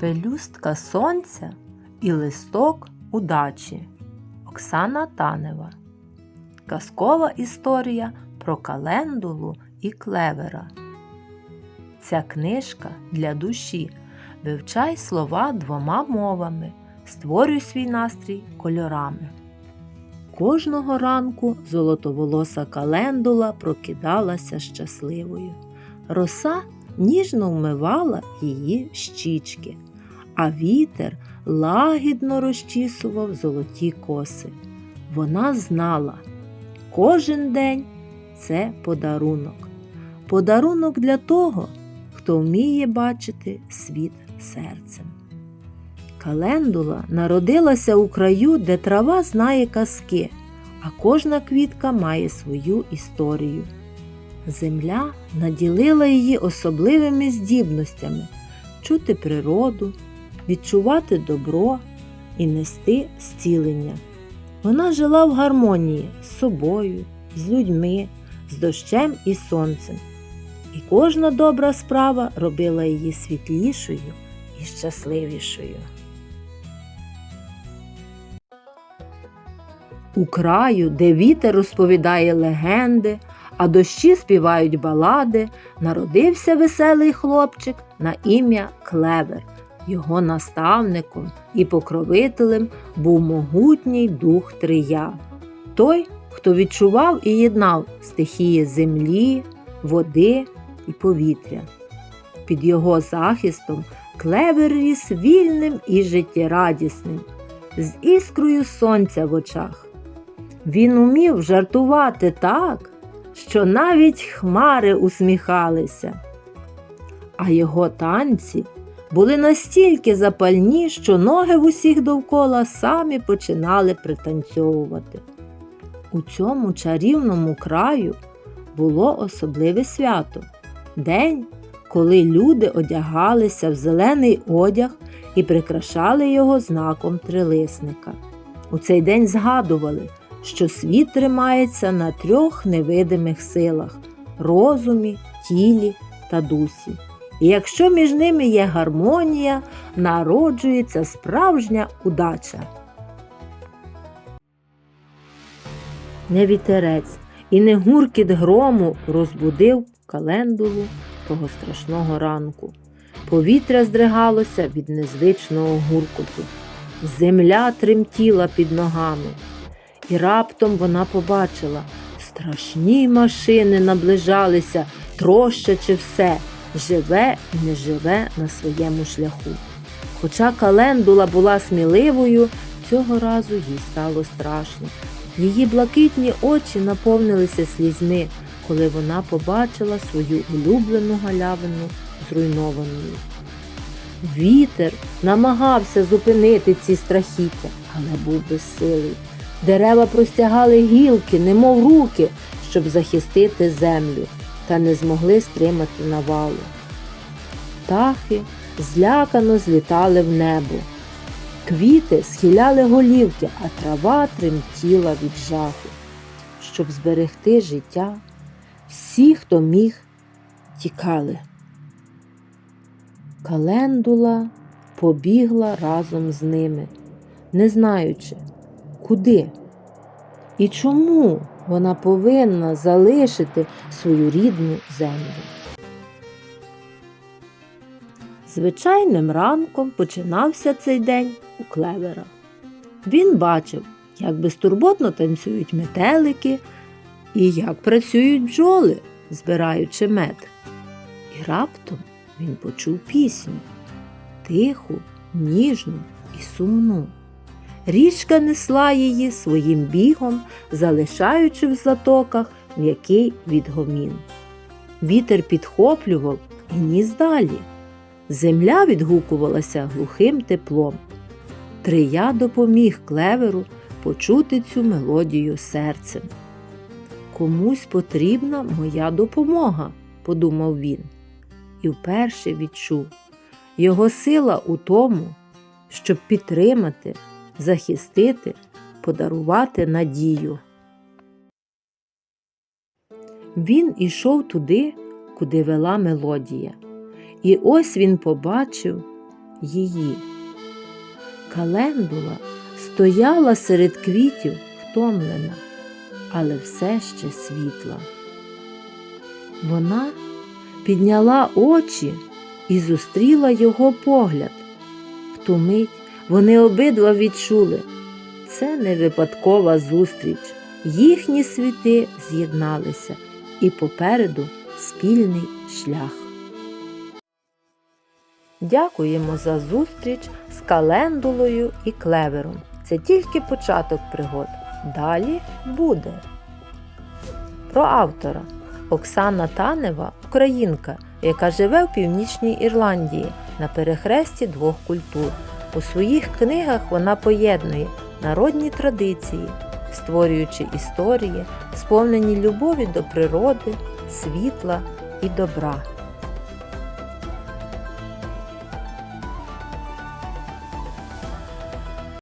Пелюстка сонця і листок удачі. Оксана Танева. Казкова історія про календулу і клевера. Ця книжка для душі. Вивчай слова двома мовами. Створюй свій настрій кольорами. Кожного ранку золотоволоса календула прокидалася щасливою. Роса ніжно вмивала її щічки, а вітер лагідно розчісував золоті коси. Вона знала, кожен день це подарунок. Подарунок для того, хто вміє бачити світ серцем. Календула народилася у краю, де трава знає казки, а кожна квітка має свою історію. Земля наділила її особливими здібностями чути природу, відчувати добро і нести зцілення. Вона жила в гармонії з собою, з людьми, з дощем і сонцем. І кожна добра справа робила її світлішою і щасливішою. У краю, де вітер розповідає легенди, а дощі співають балади, народився веселий хлопчик на ім'я Клевер. Його наставником і покровителем був могутній дух Трия. Той, хто відчував і єднав стихії землі, води і повітря. Під його захистом клевер ріс вільним і життєрадісним, з іскрою сонця в очах. Він умів жартувати так, що навіть хмари усміхалися, а його танці були настільки запальні, що ноги в усіх довкола самі починали пританцьовувати. У цьому чарівному краю було особливе свято день, коли люди одягалися в зелений одяг і прикрашали його знаком трилисника. У цей день згадували, що світ тримається на трьох невидимих силах розумі, тілі та дусі. І якщо між ними є гармонія, народжується справжня удача. Не вітерець і не гуркіт грому розбудив календулу того страшного ранку. Повітря здригалося від незвичного гуркоту. Земля тремтіла під ногами. І раптом вона побачила страшні машини наближалися, трощачи все, живе і неживе на своєму шляху. Хоча календула була сміливою, цього разу їй стало страшно. Її блакитні очі наповнилися слізьми, коли вона побачила свою улюблену галявину зруйнованою. Вітер намагався зупинити ці страхіття, але був безсилий. Дерева простягали гілки, немов руки, щоб захистити землю, та не змогли стримати навалу. Птахи злякано злітали в небо. Квіти схиляли голівки, а трава тремтіла від жаху. Щоб зберегти життя, всі, хто міг, тікали. Календула побігла разом з ними, не знаючи, куди і чому вона повинна залишити свою рідну землю. Звичайним ранком починався цей день у клевера. Він бачив, як безтурботно танцюють метелики і як працюють бджоли, збираючи мед. І раптом він почув пісню тиху, ніжну і сумну. Річка несла її своїм бігом, залишаючи в затоках м'який відгомін. Вітер підхоплював і ніс далі. Земля відгукувалася глухим теплом. Трия допоміг клеверу почути цю мелодію серцем. Комусь потрібна моя допомога, подумав він, і вперше відчув його сила у тому, щоб підтримати, захистити, подарувати надію. Він ішов туди, куди вела мелодія. І ось він побачив її. Календула стояла серед квітів втомлена, але все ще світла. Вона підняла очі і зустріла його погляд. В ту мить вони обидва відчули це не випадкова зустріч. Їхні світи з'єдналися, і попереду спільний шлях. Дякуємо за зустріч з календулою і клевером. Це тільки початок пригод. Далі буде. Про автора Оксана Танева українка, яка живе в Північній Ірландії на перехресті двох культур. У своїх книгах вона поєднує народні традиції, створюючи історії, сповнені любові до природи, світла і добра.